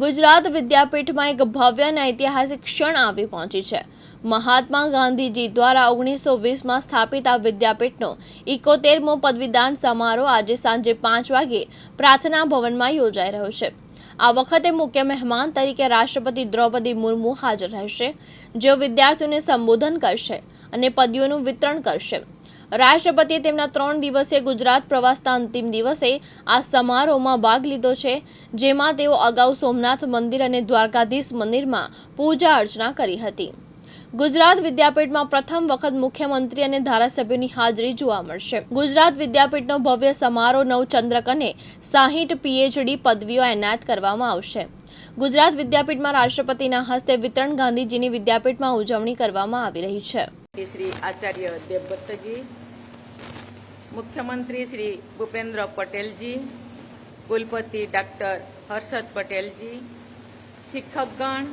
ગુજરાત વિદ્યાપીઠમાં એક ભવ્ય અને ઐતિહાસિક ક્ષણ આવી પહોંચી છે. મહાત્મા ગાંધીજી દ્વારા ઓગણીસો વીસમાં સ્થાપિત આ વિદ્યાપીઠનો ઇકોતેરમો પદવીદાન સમારોહ આજે સાંજે પાંચ વાગે પ્રાર્થના ભવનમાં યોજાઈ રહ્યો છે. આ વખતે મુખ્ય મહેમાન તરીકે રાષ્ટ્રપતિ દ્રૌપદી મુર્મુ હાજર રહેશે, જેઓ વિદ્યાર્થીઓને સંબોધન કરશે અને પદવીઓનું વિતરણ કરશે. રાષ્ટ્રપતિએ તેમના ત્રણ દિવસીય ગુજરાત પ્રવાસના અંતિમ દિવસે આ સમારોહમાં ભાગ લીધો છે, જેમાં તેઓ અગાઉ સોમનાથ મંદિર અને દ્વારકાધીશ મંદિરમાં પૂજા અર્ચના કરી હતી. ગુજરાત વિદ્યાપીઠમાં પ્રથમ વખત મુખ્યમંત્રી અને ધારાસભ્યોની હાજરી જોવા મળશે. ગુજરાત વિદ્યાપીઠનો ભવ્ય સમારોહ નવચંદ્રક અને સાહીઠ પીએચડી પદવીઓ એનાયત કરવામાં આવશે. ગુજરાત વિદ્યાપીઠમાં રાષ્ટ્રપતિના હસ્તે વિતરણ ગાંધીજીની વિદ્યાપીઠમાં ઉજવણી કરવામાં આવી રહી છે. શ્રી આચાર્ય मुख्यमंत्री श्री भूपेन्द्र पटेल जी कुलपति डॉक्टर हर्षद पटेल जी शिक्षकगण,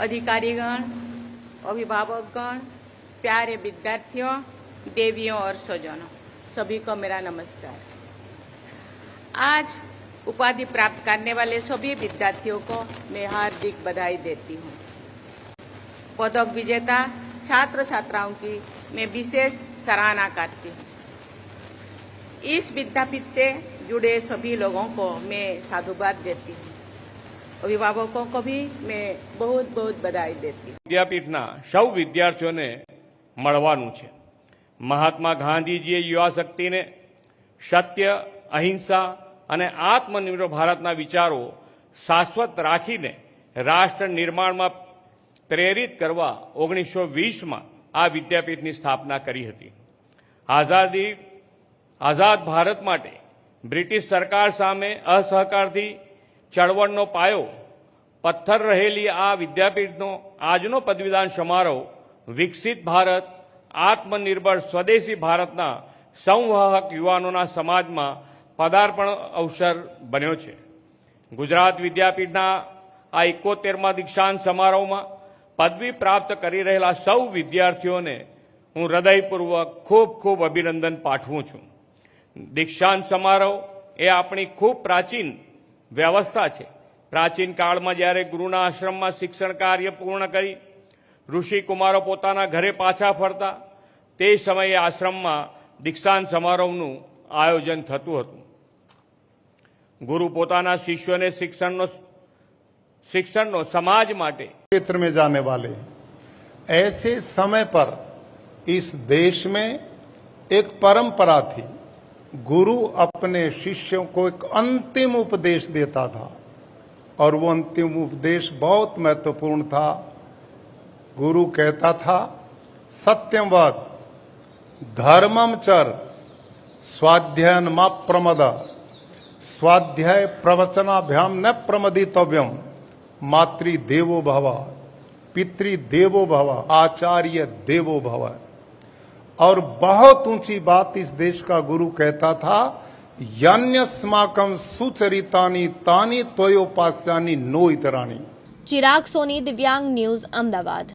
अधिकारीगण, अभिभावकगण, प्यारे विद्यार्थियों, देवियों और स्वजनों, सभी को मेरा नमस्कार। आज उपाधि प्राप्त करने वाले सभी विद्यार्थियों को मैं हार्दिक बधाई देती हूँ। पदक विजेता छात्र छात्राओं की मैं विशेष सराहना करती हूँ। इस विद्यापीठ से जुड़े सभी लोगों को मैं साधुवाद देती हूँ अभिभावकों को भी मैं बहुत बहुत बधाई देती हूँ વિદ્યાપીઠના સૌ વિદ્યાર્થીઓને મળવાનું છે મહાત્મા ગાંધીજીએ યુવા શક્તિને સત્ય અહિંસા અને આત્મનિર્ભર ભારતના વિચારો શાશ્વત રાખીને રાષ્ટ્ર નિર્માણમાં પ્રેરિત કરવા ઓગણીસો વીસમાં આ વિદ્યાપીઠની સ્થાપના કરી હતી આઝાદી આઝાદ ભારત માટે બ્રિટિશ સરકાર સામે અસહકારથી ચળવળનો પાયો, પથ્થર રહેલી આ વિદ્યાપીઠનો આજનો પદવીદાન સમારોહ વિકસિત ભારત, આત્મનિર્ભર સ્વદેશી ભારતના સંવાહક યુવાનોના સમાજમાં પદાર્પણ અવસર બન્યો છે. ગુજરાત વિદ્યાપીઠના આ એકોતેરમાં દીક્ષાંત સમારોહમાં પદવી પ્રાપ્ત કરી રહેલા સૌ વિદ્યાર્થીઓને હું હૃદયપૂર્વક ખૂબ ખૂબ અભિનંદન પાઠવું છું. દીક્ષાંત સમારોહ એ આપણી ખૂબ પ્રાચીન વ્યવસ્થા છે પ્રાચીન કાળમાં જ્યારે ગુરુના આશ્રમમાં શિક્ષણ કાર્ય પૂર્ણ કરી ઋષિ કુમારો પોતાના ઘરે પાછા ફરતા તે સમયે આશ્રમમાં દીક્ષાંત સમારોહનું આયોજન થતું હતું ગુરુ પોતાના શિષ્યોને શિક્ષણનો શિક્ષણનો સમાજ માટે क्षेत्र में जाने वाले हैं ऐसे समय पर इस देश में एक परंपरा थी गुरु अपने शिष्यों को एक अंतिम उपदेश देता था। और वो अंतिम उपदेश बहुत महत्वपूर्ण था। गुरु कहता था सत्यम वद धर्मम चर स्वाध्यायन मा प्रमद, स्वाध्याय प्रवचनाभ्याम न प्रमदितव्यम मातृ देवो भव पितृ देवो भव, आचार्य देवो भव। और बहुत ऊंची बात इस देश का गुरु कहता था यन्यस्माकम सुचरितानी तानी त्वयोपास्यानी नो इतरानी ચિરાગ સોની દિવ્યાંગ ન્યૂઝ અમદાવાદ